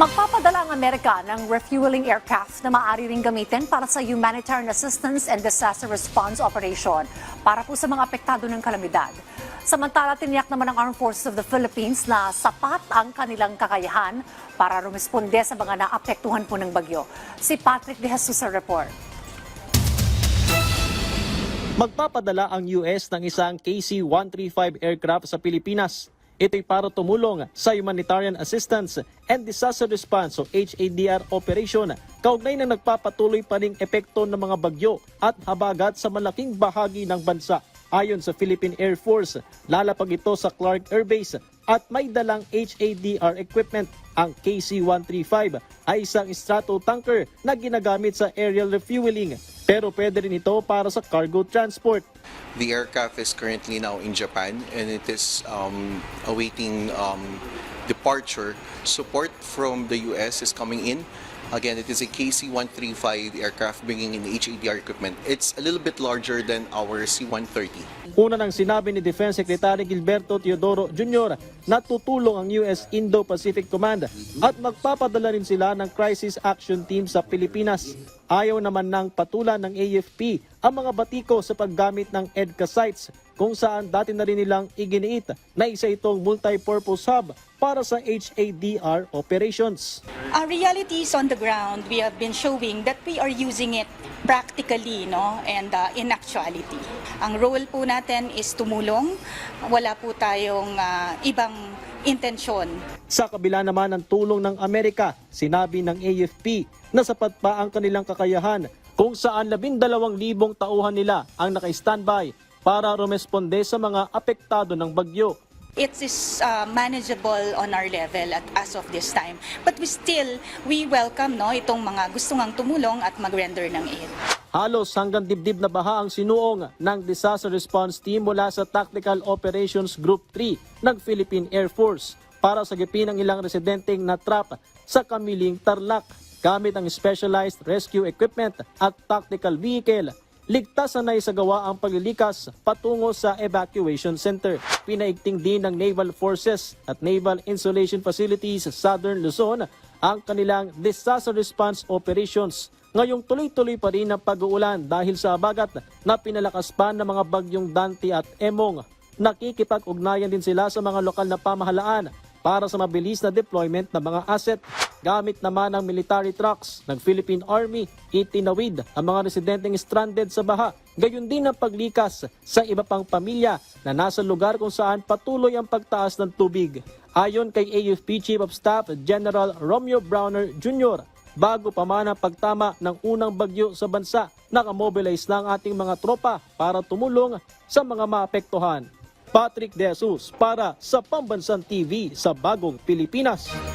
Magpapadala ang Amerika ng refueling aircraft na maaari ring gamitin para sa humanitarian assistance and disaster response operation para po sa mga apektado ng kalamidad. Samantala, tiniyak naman ng Armed Forces of the Philippines na sapat ang kanilang kakayahan para rumisponde sa mga naapektuhan po ng bagyo. Si Patrick De Jesus sa report. Magpapadala ang US ng isang KC-135 aircraft sa Pilipinas. Ito'y para tumulong sa humanitarian assistance and disaster response o HADR operation kaugnay ng nagpapatuloy pa ring epekto ng mga bagyo at habagat sa malaking bahagi ng bansa. Ayon sa Philippine Air Force, lalapag ito sa Clark Air Base at may dalang HADR equipment. Ang KC-135 ay isang strato tanker na ginagamit sa aerial refueling pero pwede rin ito para sa cargo transport. The aircraft is currently now in Japan and it is um, awaiting um, departure. Support from the US is coming in. Again, it is a KC-135 aircraft bringing in HADR equipment. It's a little bit larger than our C-130. Una nang sinabi ni Defense Secretary Gilberto Teodoro Jr. na tutulong ang US Indo-Pacific Command at magpapadala rin sila ng Crisis Action Team sa Pilipinas. Ayaw naman ng patulan ng AFP ang mga batiko sa paggamit ng EDCA sites kung saan dati na rin nilang iginiit na isa itong multi-purpose hub para sa HADR operations. Our realities on the ground, we have been showing that we are using it practically no and uh, in actuality. Ang role po natin is tumulong. Wala po tayong uh, ibang intensyon. Sa kabila naman ng tulong ng Amerika, sinabi ng AFP na sapat pa ang kanilang kakayahan kung saan 12,000 tauhan nila ang naka-standby para rumesponde sa mga apektado ng bagyo. It is uh, manageable on our level at as of this time. But we still we welcome no itong mga gusto ngang tumulong at mag-render ng aid. Halos hanggang dibdib na baha ang sinuong ng Disaster Response Team mula sa Tactical Operations Group 3 ng Philippine Air Force para sagipin ang ilang residenteng natrap sa Kamiling, Tarlac gamit ang specialized rescue equipment at tactical vehicle. Ligtas na naisagawa ang paglilikas patungo sa evacuation center. Pinaigting din ng Naval Forces at Naval Insulation Facilities sa Southern Luzon ang kanilang disaster response operations. Ngayong tuloy-tuloy pa rin ang pag-uulan dahil sa abagat na pinalakas pa ng mga bagyong Dante at Emong. Nakikipag-ugnayan din sila sa mga lokal na pamahalaan para sa mabilis na deployment ng mga asset. Gamit naman ng military trucks ng Philippine Army, itinawid ang mga residenteng stranded sa baha. Gayon din ang paglikas sa iba pang pamilya na nasa lugar kung saan patuloy ang pagtaas ng tubig. Ayon kay AFP Chief of Staff General Romeo Browner Jr., bago pa man ang pagtama ng unang bagyo sa bansa, nakamobilize na ang ating mga tropa para tumulong sa mga maapektuhan. Patrick De Jesus para sa Pambansang TV sa Bagong Pilipinas.